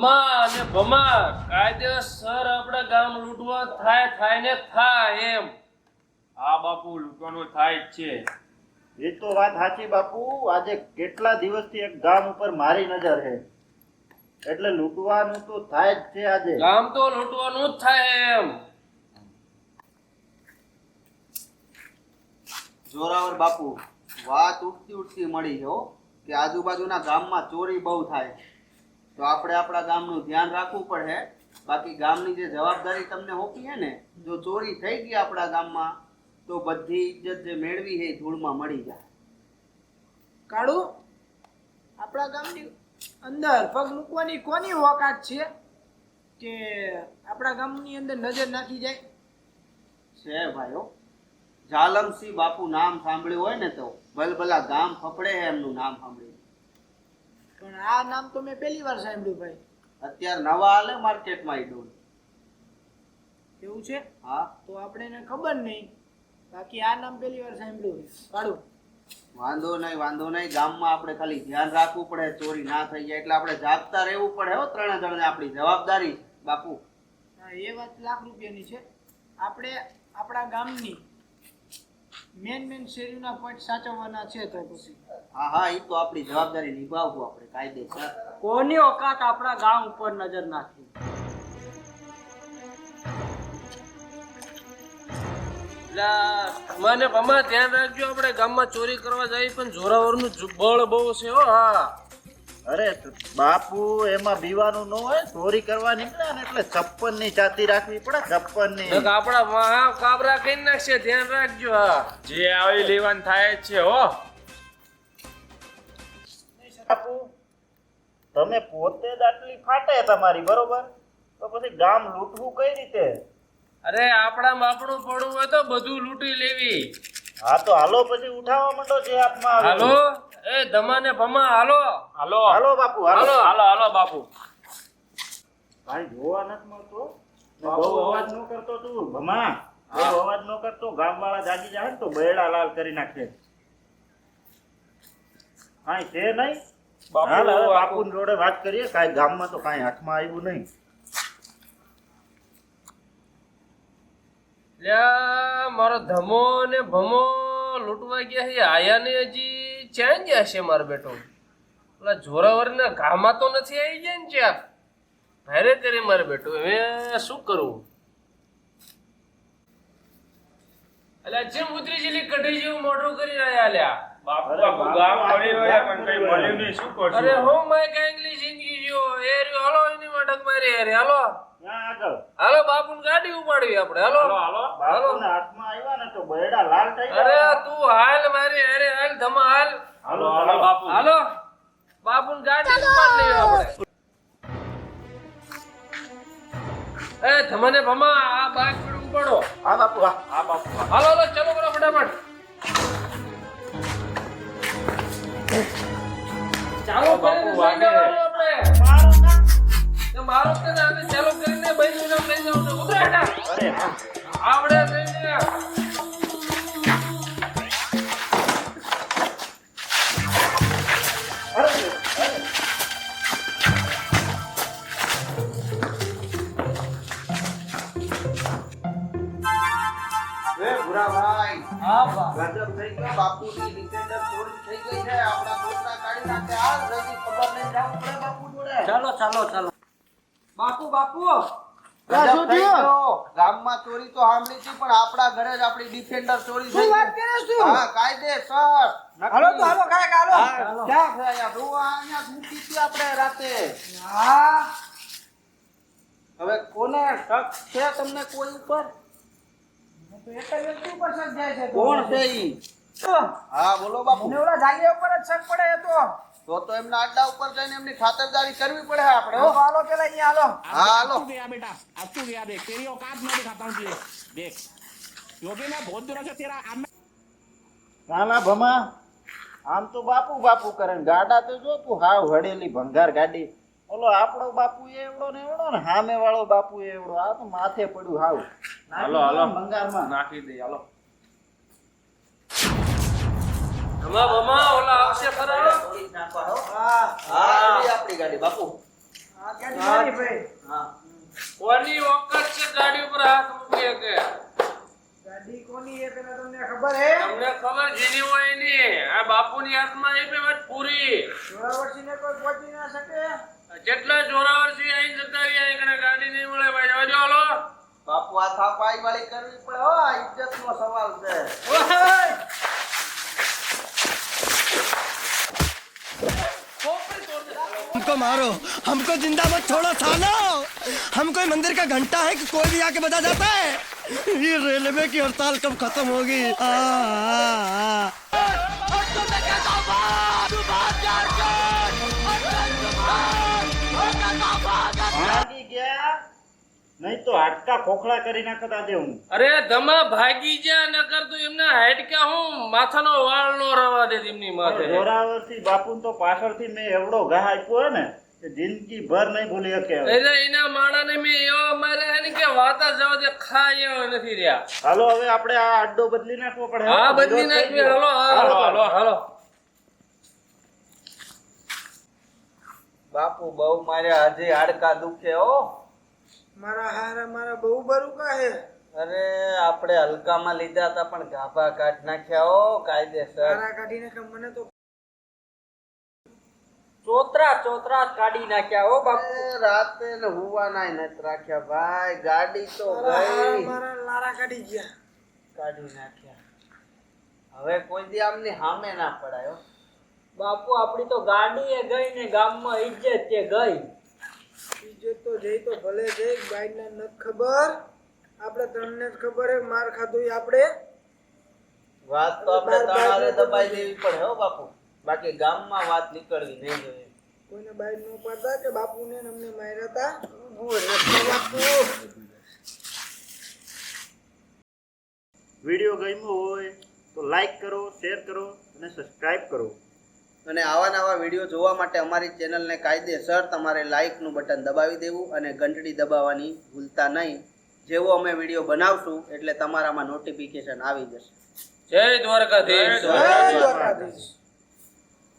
ભમા અને ભમા. કાયદેસર આપણા ગામ લૂંટવા થાય થાય ને થાય એમ. આ બાપુ લૂંટવાનું થાય જ છે. એ તો વાત સાચી બાપુ. આજે કેટલા દિવસથી એક ગામ ઉપર મારી નજર છે. એટલે લૂંટવાનું તો થાય જ છે આજે. ગામ તો લૂંટવાનું જ થાય એમ. જોરાવર બાપુ વાત ઉઠતી ઉઠતી મળી હો કે આજુબાજુના ગામમાં ચોરી બહુ થાય. તો આપણે આપણા ગામનું ધ્યાન રાખવું પડે. બાકી ગામની જે જવાબદારી તમને હોપી હે ને જો ચોરી થઈ ગઈ આપણા ગામમાં તો બધી ઇજ્જત જે મેળવી છે ધૂળમાં મળી જાય. કાળુ આપણા ગામની અંદર પગ મૂકવાની કોની ઓકાત છે કે આપણા ગામની અંદર નજર નાખી જાય? છે ભાઈઓ જાલમસિંહ બાપુ નામ સાંભળ્યું હોય ને તો ભલભલા ગામ ફફડે એમનું નામ સાંભળ્યું. પણ આ નામ તો મેં પહેલી વાર સાંભળ્યું ભાઈ. અત્યારે નવા હાલે માર્કેટમાં ઈ ડોલ. એવું છે? હા. તો આપણે એને ખબર નહીં. બાકી આ નામ પહેલી વાર સાંભળ્યું કાળુ વાંધો નહીં વાંધો નહીં. ગામમાં આપણે ખાલી ધ્યાન રાખવું પડે. ચોરી ના થઈ જાય એટલે આપણે જાગતા રહેવું પડે હો ત્રણે જણને આપણી જવાબદારી. બાપુ. હા એ વાત લાખ રૂપિયાની છે. આપણે આપણા ગામની મેન મેન શેરીના પોઈન્ટ સાચવવાના છે તો પછી. હા હા એ તો આપણી જવાબદારી નિભાવવું આપણે કાયદેસર. કોની ઓકાત આપણા ગામ ઉપર નજર નાખી મને ભમા ધ્યાન રાખજો આપણે ગામમાં ચોરી કરવા જાય પણ જોરાવરનું બળ બહુ છે હો હા. અરે બાપુ એમાં બીવાનું ન હોય ચોરી કરવા નીકળ્યા ને એટલે છપ્પનની છાતી રાખવી પડે છપ્પનની આપડા મહા કાબરા કઈ નાખશે ધ્યાન રાખજો હા. જે આવી લેવાન થાય છે હો. બાપુ તમે પોતે જ આટલી ફાટે તમારી બરોબર? તો પછી ગામ લૂંટવું કઈ રીતે? અરે આપણા આપણું પડવું હોય તો બધું લૂંટી લેવી. હા તો હાલો પછી ઉઠાવવા માંડો જે હાથમાં હાલો? એ ધમાને ભમા હાલો. હાલો. હાલો બાપુ હાલો. હાલો હાલો બાપુ. ભાઈ જોવા નથી મળતો. બહુ અવાજ ન કરતો તું ભમા. બહુ અવાજ ન કરતો ગામ વાળા જાગી જાય ને તો બેડા લાલ કરી નાખે. કાંઈ છે નહીં? હાલ હવે. બાપુ. જોડે વાત કરીએ. કાંઈ ગામમાં તો કાંઈ હાથમાં આવ્યું નહીં. લ્યા મારો ધમો ને ભમો લૂંટવા ગયા છે. આયા ને હજી. ક્યાં ગયા છે મારો બેટો? પેલા જોરાવરના ઘામાં તો નથી આવી ગયા ને ચ્યાં ભારે તેરે મારે બેટો. હવે શું કરવું અલ્યા જેમ ઉતરી જેલી કઢી જેવું મોઢું કરી રહ્યા લ્યા બાપુ અરે હું કઈ માય કાંગલી જિંદગી જીવો એ હલો એની મટક મારી અરે હાલો. હાલો બાપુને ગાડી ઉપાડવી આપણે. હાલો. હાલો હાલો. હાથમાં આવ્યા ને તો બેડા લાલ થઈ અરે તું હાલ મારી અરે હાલ ધમા હાલ. હાલો હાલો બાપુ. હાલો. બાપુને ગાડી ઉપાડ લઈએ આપણે. એ ધમાને ભમા આ બાગ પર ઉપાડો. હા બાપુ હા. હા બાપુ હાલો હાલો ચલો કરો ફટાફટ. ચાલો બાપુ, આવડે બા ગજબ થઈ ગયો બાપુની ડિફેન્ડર ચોરી થઈ ગઈ છે આપણા દોસ્તા નાખે જલ્દી ખબર નહીં ચાલો ચાલો ચાલો બાપુ બાપુ ગામમાં ચોરી તો સાંભળી હતી પણ આપણા ઘરે જ આપણી ડિફેન્ડર ચોરી થઈ વાત કરે છું? હા કાયદેસર. હાલો તો હાલો કાંઈક હાલો. ક્યાં છે અહીંયા? જોવા અહીંયા મૂકી હતી આપણે રાતે. હા. હવે કોને શક છે તમને કોઈ ઉપર? તો વ્યક્તિ ઉપર શક જાય છે કોણ છે ઈ? હા. બોલો બાપુ. મને ઓલા ઉપર જ શક પડે તો. તો તો એમના અડ્ડા ઉપર જઈને એમની ખાતરદારી કરવી પડે આપણે તો હો. હાલો પેલા અહીંયા હાલો હા હાલો अब तू गया बेटा अब तू गया देख तेरी औकात मैं दिखाता हूँ तुझे देख क्योंकि मैं बहुत दिनों से तेरा अब मैं નાના ભમા આમ તો બાપુ બાપુ કરે ને ગાડા તો જો તું હાવ હડેલી ભંગાર ગાડી ઓલો આપણો બાપુ એવડો ને એવડો ને સામે વાળો બાપુ એવડો આ તો માથે પડ્યું હાવ હાલો, હાલો. ભંગારમાં નાખી દે હાલો ધમા ભમા ઓલા આવશે ખરા? હા. હા આપણી ગાડી બાપુ. આ ગાડી ભાઈ. હા. કોની વખત છે ગાડી ઉપર હાથ મૂકી કે? ગાડી કોની એ પેલા તમને ખબર હે? તમને ખબર જેની હોય એની. આ બાપુની હાથમાં એ વાત પૂરી. ને કોઈ પહોંચી ના શકે? જેટલા જોરાવર છે અહીં જતા રહ્યા એકને ગાડી નહીં મળે. ભાઈ હાલો. બાપુ આ થાપાઈ વાળી કરવી પડે હો ઇજ્જત નો સવાલ છે. हमको मारो। हमको ज़िंदा मत छोड़ो, सालो। हम कोई मंदिर का घंटा है कि कोई भी आके बजा जाता है? ये रेलवे की हड़ताल कब खत्म होगी? Yeah. નહીં તો હાડકા ખોખલા કરી નાખત આજે હું. અરે ધમા ભાગી જા નકર તો એમને હાડકા હું માથાનો વાળ નો રવા દે એમની માથે. જોરાવરથી બાપુ તો પાછળથી મેં એવડો ઘા આપ્યો હે ને કે જિંદગી ભર નહીં ભૂલી શકે એટલે એના માણાને મેં એવા માર્યા હે ને કે વાતા જવા દે ખાય એવા નથી રહ્યા. હાલો હવે આપણે આ આડડો બદલી નાખવો પડે. હા બદલી નાખવી હાલો હાલો હાલો. હાલો. બાપુ બહુ માર્યા હજી હાડકા દુખે હો. મારા હારા મારા બહુ બરુકા હે. અરે આપણે હલકામાં લીધા હતા પણ ગાભા કાઢ નાખ્યા હો કાયદેસર. મારા કાઢીને કે મને તો ચોતરા ચોતરા કાઢી નાખ્યા હો બાપુ. રાતે ને હુવાનાય નત રાખ્યા ભાઈ. ગાડી તો ગઈ. મારા લારા કાઢી ગયા. કાઢી નાખ્યા. હવે કોઈ દી આમની સામે ના પડાયો બાપુ આપણી તો ગાડી એ ગઈ ને ગામમાં ઇજ્જત તે ગઈ? બીજો તો જઈ તો ભલે જઈ બાઈના નથી ખબર. આપણે તમને જ ખબર હે માર ખાધું આપણે વાત તો આપણે ત્રણ દબાઈ દેવી પડે હો બાપુ. બાકી ગામમાં વાત નીકળવી નહીં જોઈએ. કોઈને બાઈ ન પાડતા કે બાપુને ને અમને માર્યા હતા વીડિયો ગમ્યો હોય તો લાઈક કરો શેર કરો અને સબસ્ક્રાઇબ કરો. અને આવા નવા વીડિયો જોવા માટે અમારી ચેનલને કાયદેસર તમારે લાઇકનું બટન દબાવી દેવું અને ઘંટડી દબાવવાની ભૂલતા નહીં. જેવો અમે વીડિયો બનાવશું એટલે તમારામાં નોટિફિકેશન આવી જશે. જય દ્વારકાધીશ. જય દ્વારકાધીશ.